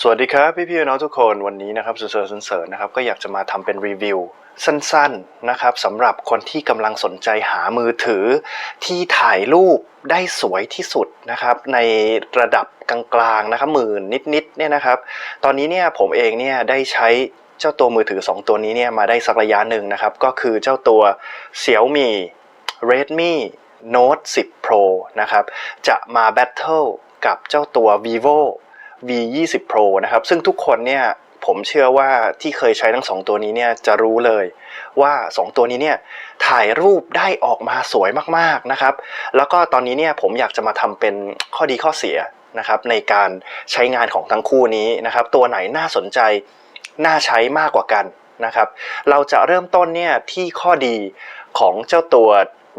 สวัสดีครับ พี่ๆน้องทุกคนวันนี้นะครับสุนเสริญสุนเสริญนะครับก็อยากจะมาทำเป็นรีวิวสั้นๆนะครับสำหรับคนที่กำลังสนใจหามือถือ ที่ถ่ายรูปได้สวยที่สุดนะครับในระดับกลางๆนะครับหมื่นนิดๆเนี่ยนะครับ ตอนนี้เนี่ยผมเองเนี่ยได้ใช้เจ้าตัวมือถือ 2 ตัวนี้เนี่ยมาได้สักระยะหนึ่งนะครับ ก็คือเจ้าตัว Xiaomi Redmi Note 10 Pro นะครับจะมาแบทเทิลกับเจ้าตัว vivo V 2 0 Pro นะครับ ซึ่งทุกคนเนี่ยผมเชื่อว่าที่เคยใช้ทั้ง 2 ตัวนี้เนี่ยจะรู้เลยว่า 2 ตัวนี้เนี่ยถ่ายรูปได้ออกมาสวยมากๆนะครับ แล้วก็ตอนนี้เนี่ยผมอยากจะมาทำเป็นข้อดีข้อเสียนะครับในการใช้งานของทั้งคู่นี้นะครับ ตัวไหนน่าสนใจน่าใช้มากกว่ากันนะครับ เราจะเริ่มต้นเนี่ยที่ข้อดีของเจ้าตัว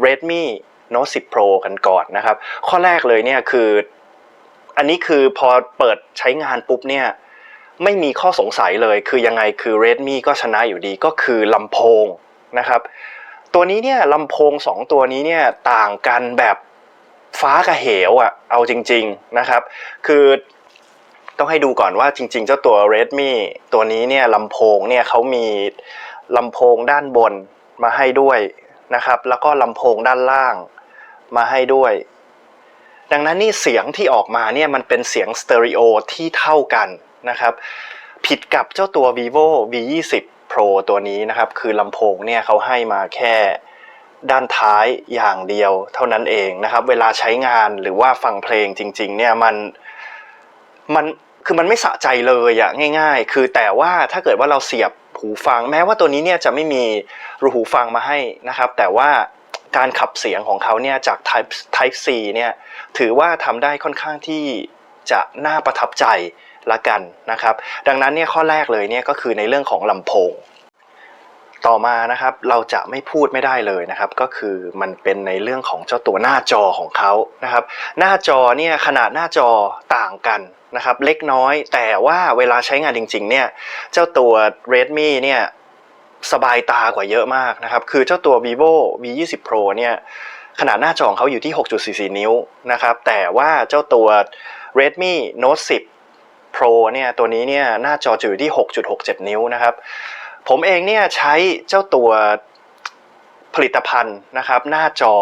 Redmi Note 10 Pro กันก่อนนะครับ ข้อแรกเลยเนี่ยคือ อันนี้คือพอเปิดใช้งานปุ๊บเนี่ยไม่มีข้อสงสัยเลยคือยังไงคือ Redmi ก็ชนะอยู่ดีก็คือลำโพงนะครับ ตัวนี้เนี่ยลำโพง 2 ตัวนี้เนี่ยต่างกันแบบฟ้ากับเหวอะ่ะเอาจริง ๆนะครับ คือต้องให้ดูก่อนว่าจริง ๆ เจ้าตัว Redmi ตัวนี้เนี่ยลำโพงเนี่ยเขามีลำโพงด้านบนมาให้ด้วยนะครับ แล้วก็ลำโพงด้านล่างมาให้ด้วย ดังนั้นนี่เสียงที่ออกมาเนี่ยมันเป็นเสียงสเตอริโอที่เท่ากันนะครับ ผิดกับเจ้าตัว vivo v 2 0 pro ตัวนี้นะครับ คือลำโพงเนี่ยเขาให้มาแค่ด้านท้ายอย่างเดียวเท่านั้นเองนะครับ เวลาใช้งานหรือว่าฟังเพลงจริง ๆ เนี่ยมันมันคือมันไม่สะใจเลยอะง่าย ๆ คือแต่ว่าถ้าเกิดว่าเราเสียบหูฟัง แม้ว่าตัวนี้เนี่ยจะไม่มีรูหูฟังมาให้นะครับ แต่ว่า การขับเสียงของเขาเนี่ยจาก Type Type C เนี่ยถือว่าทำได้ค่อนข้างที่จะน่าประทับใจละกันนะครับ ดังนั้นเนี่ยข้อแรกเลยเนี่ยก็คือในเรื่องของลำโพง ต่อมานะครับเราจะไม่พูดไม่ได้เลยนะครับ ก็คือมันเป็นในเรื่องของเจ้าตัวหน้าจอของเขานะครับ หน้าจอเนี่ยขนาดหน้าจอต่างกันนะครับ เล็กน้อยแต่ว่าเวลาใช้งานจริง ๆ เนี่ยเจ้าตัว Redmi เนี่ย สบายตากว่าเยอะมากนะครับ คือเจ้าตัว vivo v 2 0 pro เนี่ยขนาดหน้าจอของเขาอยู่ที่ 6.44 นิ้วนะครับ แต่ว่าเจ้าตัว Redmi Note 10 Pro เนี่ยตัวนี้เนี่ยหน้าจอจะอยู่ที่ 6.67 นิ้วนะครับ ผมเองเนี่ยใช้เจ้าตัวผลิตภัณฑ์นะครับหน้าจอ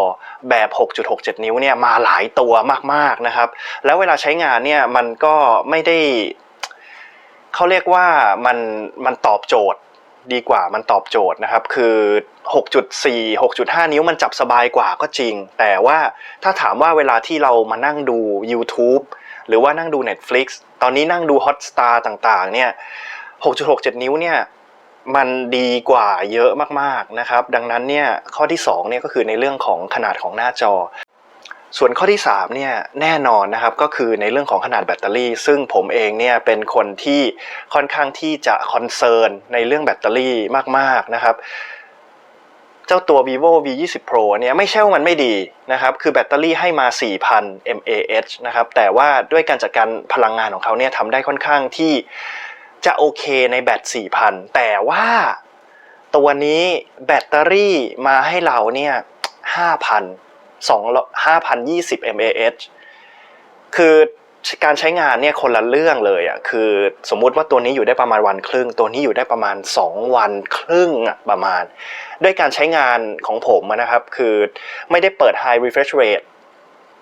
แบบ 6.67 นิ้วเนี่ยมาหลายตัวมากๆนะครับ แล้วเวลาใช้งานเนี่ยมันก็ไม่ได้เขาเรียกว่ามันมันตอบโจทย์ ดีกว่ามันตอบโจทย์นะครับ คือ 6.4 6.5 นิ้วมันจับสบายกว่าก็จริง แต่ว่าถ้าถามว่าเวลาที่เรามานั่งดู YouTube หรือว่านั่งดู Netflix ตอนนี้นั่งดู Hotstar ต่างๆ เนี่ย 6.67 นิ้วเนี่ยมันดีกว่าเยอะมากๆนะครับ ดังนั้นเนี่ยข้อที่2เนี่ยก็คือในเรื่องของขนาดของหน้าจอ ส่วนข้อที่3เนี่ยแน่นอนนะครับก็คือในเรื่องของขนาดแบตเตอรี่ ซึ่งผมเองเนี่ยเป็นคนที่ค่อนข้างที่จะคอนเซิร์นในเรื่องแบตเตอรี่มากๆนะครับเจ้าตัว vivo v 2 0 pro เนี่ยไม่ใช่ว่ามันไม่ดีนะครับ คือแบตเตอรี่ให้มา 4,000 mAh นะครับ แต่ว่าด้วยการจัดการพลังงานของเขาเนี่ยทำได้ค่อนข้างที่จะโอเคในแบต 4,000 แต่ว่าตัวนี้แบตเตอรี่มาให้เราเนี่ย 5,000 5,020 mAh คือการใช้งานเนี่ยคนละเรื่องเลยอะคือสมมุติว่าตัวนี้อยู่ได้ประมาณวันครึ่ง ตัวนี้อยู่ได้ประมาณ 2 วันครึ่งอะประมาณ ด้วยการใช้งานของผมนะครับ คือไม่ได้เปิด high refresh rate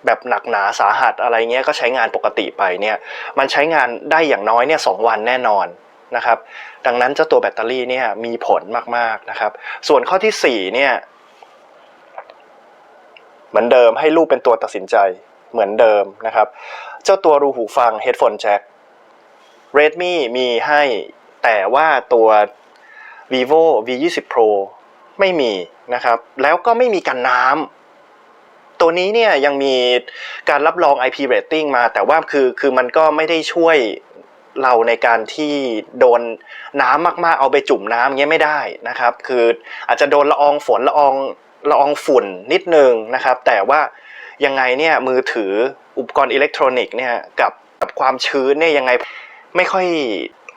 แบบหนักหนาสาหัสอะไรเงี้ยก็ใช้งานปกติไปเนี่ยมันใช้งานได้อย่างน้อยเนี่ยสวันแน่นอนนะครับ ดังนั้นเจ้าตัวแบตเตอรี่เนี่ยมีผลมากๆนะครับ ส่วนข้อที่4เนี่ย เหมือนเดิมให้ลูกเป็นตัวตัดสินใจเหมือนเดิมนะครับ เจ้าตัวรูหูฟัง headphone jack Redmi มีให้แต่ว่าตัว vivo v 2 0 pro ไม่มีนะครับ แล้วก็ไม่มีกันน้ำตัวนี้เนี่ยยังมีการรับรอง IP rating มา แต่ว่าคือคือมันก็ไม่ได้ช่วยเราในการที่โดนน้ำมากๆเอาไปจุ่มน้ำเงี้ยไม่ได้นะครับ คืออาจจะโดนละอองฝนละออง ละอองฝุ่นนิดนึงนะครับ แต่ว่ายังไงเนี่ยมือถืออุปกรณ์อิเล็กทรอนิกส์เนี่ยกับกับความชื้นเนี่ยยังไงไม่ค่อย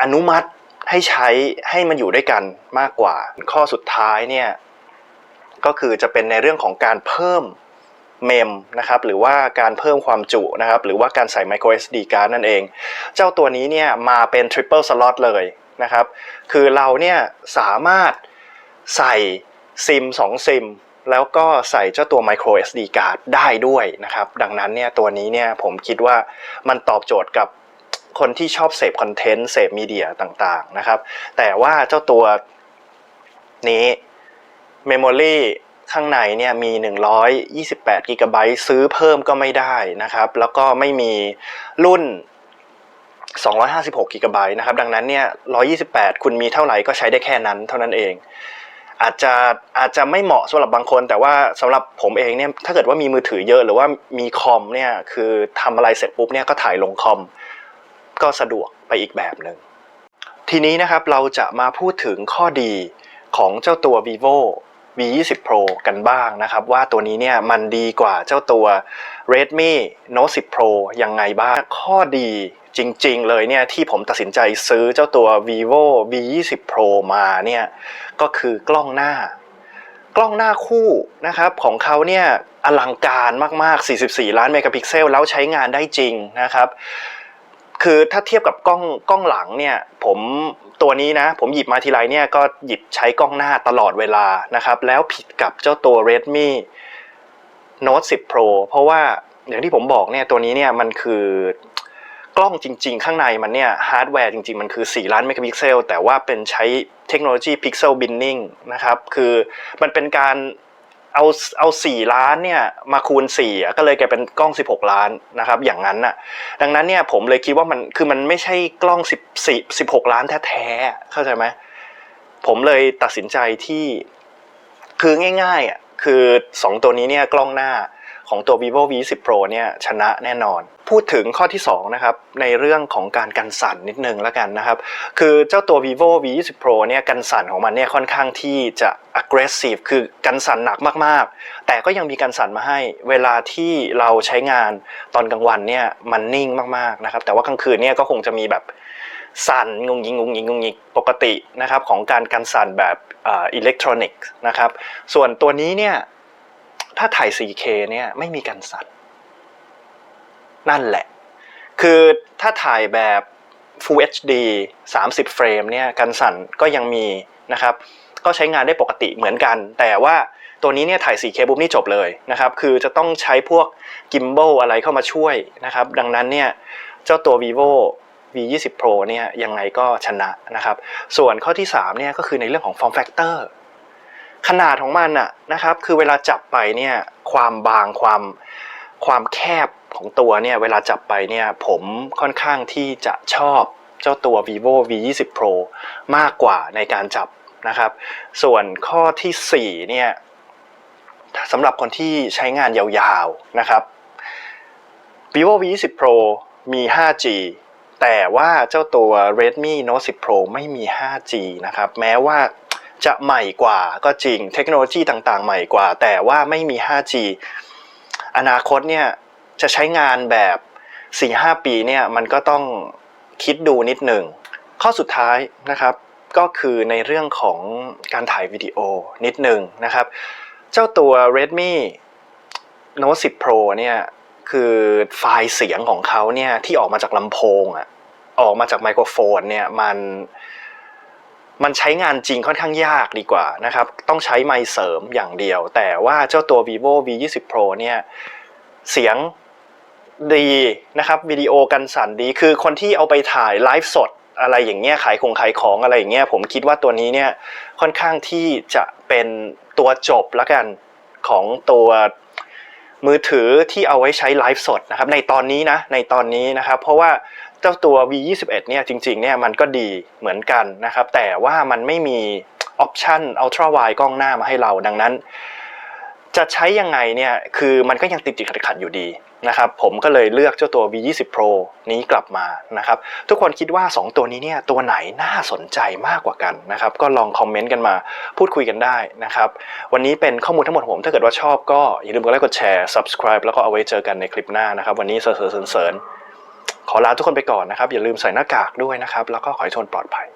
อนุมัติให้ใช้ให้มันอยู่ด้วยกันมากกว่า ข้อสุดท้ายเนี่ยก็คือจะเป็นในเรื่องของการเพิ่มเมมนะครับหรือว่าการเพิ่มความจุนะครับหรือว่าการใส่ micro SD card นั่นเอง เจ้าตัวนี้เนี่ยมาเป็น triple slot เลยนะครับ คือเราเนี่ยสามารถใส่ซิม2ซิม แล้วก็ใส่เจ้าตัว micro SD card ได้ด้วยนะครับ ดังนั้นเนี่ยตัวนี้เนี่ยผมคิดว่ามันตอบโจทย์กับคนที่ชอบเสพคอนเทนต์เสพมีเดียต่างๆนะครับ แต่ว่าเจ้าตัวนี้ Memory ข้างในเนี่ยมี 128 g b ซื้อเพิ่มก็ไม่ได้นะครับ แล้วก็ไม่มีรุ่น 256 g b นะครับ ดังนั้นเนี่ย 128 คุณมีเท่าไหร่ก็ใช้ได้แค่นั้นเท่านั้นเอง อาจจะอาจจะไม่เหมาะสำหรับบางคน แต่ว่าสำหรับผมเองเนี่ยถ้าเกิดว่ามีมือถือเยอะหรือว่ามีคอมเนี่ยคือทำอะไรเสร็จปุ๊บเนี่ยก็ถ่ายลงคอม ก็สะดวกไปอีกแบบหนึ่งทีนี้นะครับเราจะมาพูดถึงข้อดีของเจ้าตัว vivo v 2 0 pro กันบ้างนะครับ ว่าตัวนี้เนี่ยมันดีกว่าเจ้าตัว redmi note 10 pro ยังไงบ้าง ข้อดี จริงๆเลยเนี่ยที่ผมตัดสินใจซื้อเจ้าตัว vivo v 2 0 pro มาเนี่ยก็คือกล้องหน้ากล้องหน้าคู่นะครับของเขาเนี่ยอลังการมากๆ 44 ล้านเมกะพิกเซลแล้วใช้งานได้จริงนะครับคือถ้าเทียบกับกล้องกล้องหลังเนี่ยผมตัวนี้นะผมหยิบมาทีไรเนี่ยก็หยิบใช้กล้องหน้าตลอดเวลานะครับแล้วผิดกับเจ้าตัว Redmi Note 10 Pro เพราะว่าอย่างที่ผมบอกเนี่ยตัวนี้เนี่ยมันคือ กล้องจริง ๆ ข้างในมันเนี่ยฮาร์ดแวร์จริง ๆ มันคือ 4 ล้านเมกะพิกเซลแต่ว่าเป็นใช้เทคโนโลยี Pixel Binning นะครับคือมันเป็นการเอาเอาสี่ล้านเนี่ยมาคูณสี่อะก็เลยกลายเป็นกล้อง 16 ล้านนะครับอย่างนั้นน่ะดังนั้นเนี่ยผมเลยคิดว่ามันคือมันไม่ใช่กล้อง10 10 16 ล้านแท้ๆเข้าใจไหมผมเลยตัดสินใจที่คือง่ายๆอะคือ 2 ตัวนี้เนี่ยกล้องหน้าของตัว vivo v 1 0 pro เนี่ยชนะแน่นอน พูดถึงข้อที่2นะครับในเรื่องของการกันสั่นนิดนึงแล้วกันนะครับคือเจ้าตัว vivo v 2 0 pro เนี่ยกันสั่นของมันเนี่ยค่อนข้างที่จะ aggressive คือกันสั่นหนักมากๆ แต่ก็ยังมีกันสั่นมาให้เวลาที่เราใช้งานตอนกลางวันเนี่ยมันนิ่งมากๆนะครับแต่ว่ากลางคืนเนี่ยก็คงจะมีแบบสั่นงงยิงงงยิงงงยิงปกตินะครับของการกันสั่นแบบอิเล็กทรอนิกส์นะครับส่วนตัวนี้เนี่ยถ้าถ่าย 4K เนี่ยไม่มีกันสั่น นั่นแหละ คือถ้าถ่ายแบบ Full HD 30 เฟรมเนี่ยกันสั่นก็ยังมีนะครับ ก็ใช้งานได้ปกติเหมือนกัน แต่ว่าตัวนี้เนี่ยถ่าย 4K ปุ๊บนี่จบเลยนะครับ คือจะต้องใช้พวกกิม b บ l อะไรเข้ามาช่วยนะครับ ดังนั้นเนี่ยเจ้าตัว vivo v 2 0 pro เนี่ยยังไงก็ชนะนะครับ ส่วนข้อที่3เนี่ยก็คือในเรื่องของ form factor ขนาดของมันอะนะครับ คือเวลาจับไปเนี่ยความบางความ ความแคบของตัวเนี่ยเวลาจับไปเนี่ยผมค่อนข้างที่จะชอบเจ้าตัว vivo v 2 0 pro มากกว่าในการจับนะครับ ส่วนข้อที่4เนี่ยสำหรับคนที่ใช้งานยาวๆนะครับ vivo v 2 0 pro มี 5G แต่ว่าเจ้าตัว Redmi Note 10 Pro ไม่มี 5G นะครับ แม้ว่าจะใหม่กว่าก็จริง เทคโนโลยีต่างๆ ใหม่กว่า แต่ว่าไม่มี 5G อนาคตเนี่ยจะใช้งานแบบ4-5ปีเนี่ยมันก็ต้องคิดดูนิดหนึ่ง ข้อสุดท้ายนะครับก็คือในเรื่องของการถ่ายวิดีโอนิดหนึ่งนะครับ เจ้าตัว Redmi Note 10 Pro เนี่ยคือไฟล์เสียงของเขาเนี่ยที่ออกมาจากลำโพงอะออกมาจากไมโครโฟนเนี่ยมัน มันใช้งานจริงค่อนข้างยากดีกว่านะครับ ต้องใช้ไมค์เสริมอย่างเดียว แต่ว่าเจ้าตัว vivo v 2 0 pro เนี่ยเสียงดีนะครับวิดีโอกันสั่นดี คือคนที่เอาไปถ่ายไลฟ์สดอะไรอย่างเงี้ยขายของขายของอะไรอย่างเงี้ยผมคิดว่าตัวนี้เนี่ยค่อนข้างที่จะเป็นตัวจบละกันของตัวมือถือที่เอาไว้ใช้ไลฟ์สดนะครับในตอนนี้นะในตอนนี้นะครับ เพราะว่า เจ้าตัว V21 เนี่ยจริงๆเนี่ยมันก็ดีเหมือนกันนะครับแต่ว่ามันไม่มีออปชัน Ultra Wide กล้องหน้ามาให้เราดังนั้น จะใช้ยังไงเนี่ยคือมันก็ยังติดติดขัดๆอยู่ดีนะครับผมก็เลยเลือกเจ้าตัว V20 Pro นี้กลับมานะครับทุกคนคิดว่า 2 ตัวนี้เนี่ยตัวไหนน่าสนใจมากกว่ากันนะครับก็ลองคอมเมนต์กันมาพูดคุยกันได้นะครับวันนี้เป็นข้อมูลทั้งหมดของผม ถ้าเกิดว่าชอบก็อย่าลืมกดไลค์กดแชร์ subscribe แล้วก็เอาไว้เจอกันในคลิปหน้านะครับวันนี้เสริญเสริญ ขอลาทุกคนไปก่อนนะครับ อย่าลืมใส่หน้ากากด้วยนะครับ แล้วก็ขอให้ทุกคนปลอดภัย